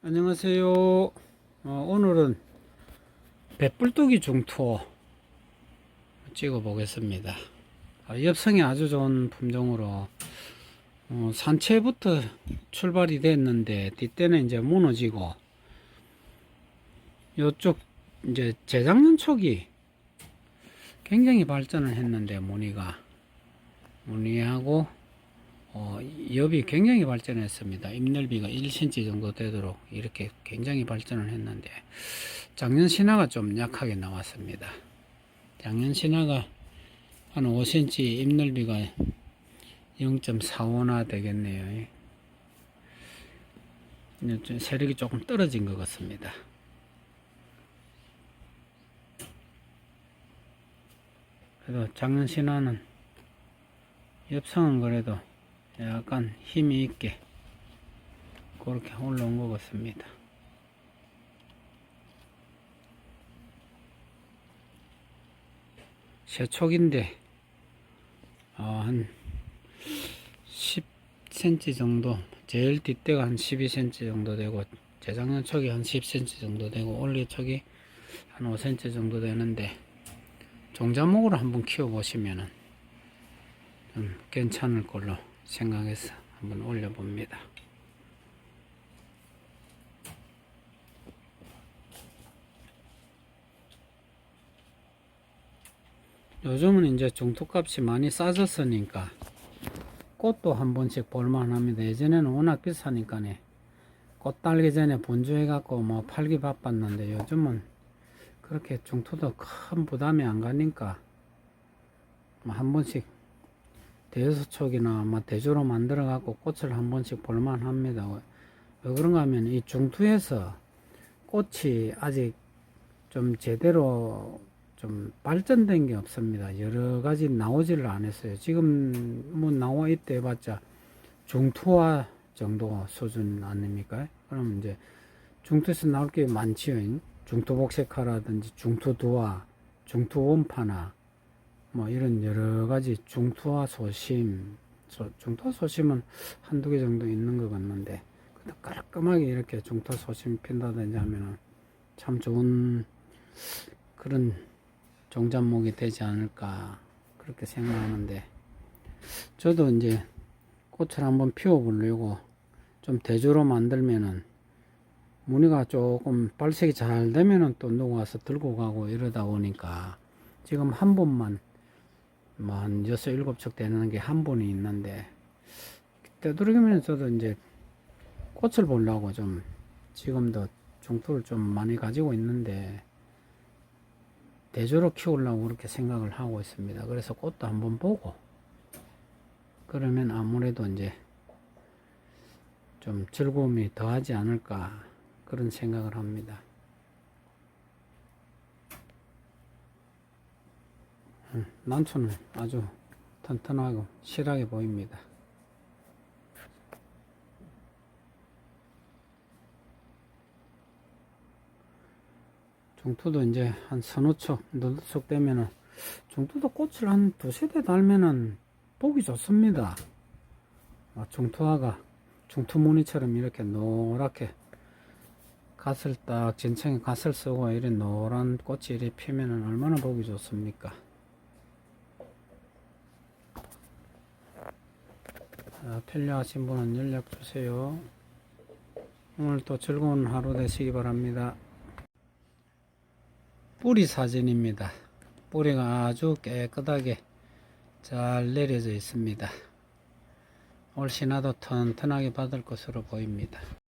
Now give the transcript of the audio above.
안녕하세요. 어, 오늘은 배불뚝이 중투 찍어 보겠습니다. 아, 엽성이 아주 좋은 품종으로 어, 산채부터 출발이 됐는데 뒤때는 이제 무너지고 요쪽 이제 재작년 초기 굉장히 발전을 했는데 무늬가 무늬하고 어, 엽이 굉장히 발전했습니다. 잎넓이가 1cm 정도 되도록 이렇게 굉장히 발전을 했는데 작년 신화가 좀 약하게 나왔습니다. 작년 신화가 한 5cm 잎넓이가 0.45나 되겠네요. 좀 세력이 조금 떨어진 것 같습니다. 그래도 작년 신화는 엽성은 그래도 약간 힘이 있게 그렇게 올라온 것 같습니다. 새촉인데 어, 한 10cm 정도 제일 뒷대가 한 12cm 정도 되고 재작년 촉이 한 10cm 정도 되고 올해 촉이 한 5cm 정도 되는데 종자목으로 한번 키워 보시면은 좀 괜찮을 걸로 생각해서 한번 올려봅니다. 요즘은 이제 중투값이 많이 싸졌으니까 꽃도 한 번씩 볼만 합니다. 예전에는 워낙 비싸니까네. 꽃 달기 전에 분주해갖고 뭐 팔기 바빴는데 요즘은 그렇게 중투도 큰 부담이 안 가니까 뭐 한 번씩 대여섯 촉이나 뭐 대조로 만들어 갖고 꽃을 한 번씩 볼만 합니다. 왜 그런가 하면 이 중투에서 꽃이 아직 좀 제대로 좀 발전된 게 없습니다. 여러 가지 나오지를 않았어요. 지금 뭐 나와 있대 해봤자 중투화 정도 수준 아닙니까? 그럼 이제 중투에서 나올 게 많지요. 중투 복색화라든지 중투두화, 중투 원파나 뭐 이런 여러 가지 중투화 소심, 소, 중투화 소심은 한두 개 정도 있는 것 같는데 근데 깔끔하게 이렇게 중투화 소심 핀다든지 하면은 참 좋은 그런 종잣목이 되지 않을까 그렇게 생각하는데 저도 이제 꽃을 한번 피워 보려고 좀 대조로 만들면은 무늬가 조금 발색이 잘 되면은 또 누가 와서 들고 가고 이러다 보니까 지금 한 번만 뭐한 여섯 일곱 척 되는 게한 번이 있는데 되도록이면 저도 이제 꽃을 보려고 좀 지금도 중투를 좀 많이 가지고 있는데 대조로 키우려고 그렇게 생각을 하고 있습니다. 그래서 꽃도 한번 보고 그러면 아무래도 이제 좀 즐거움이 더하지 않을까 그런 생각을 합니다. 난초는 아주 튼튼하고 실하게 보입니다. 중투도 이제 한 서너 척, 너척 되면은 중투도 꽃을 한 두세 대 달면은 보기 좋습니다. 아, 중투화가 중투 무늬처럼 이렇게 노랗게 갓을 딱 진청에 갓을 쓰고 이런 노란 꽃이 이렇게 피면은 얼마나 보기 좋습니까? 자, 필요하신 분은 연락 주세요. 오늘 또 즐거운 하루 되시기 바랍니다. 뿌리 사진입니다. 뿌리가 아주 깨끗하게 잘 내려져 있습니다. 올 신화도 튼튼하게 받을 것으로 보입니다.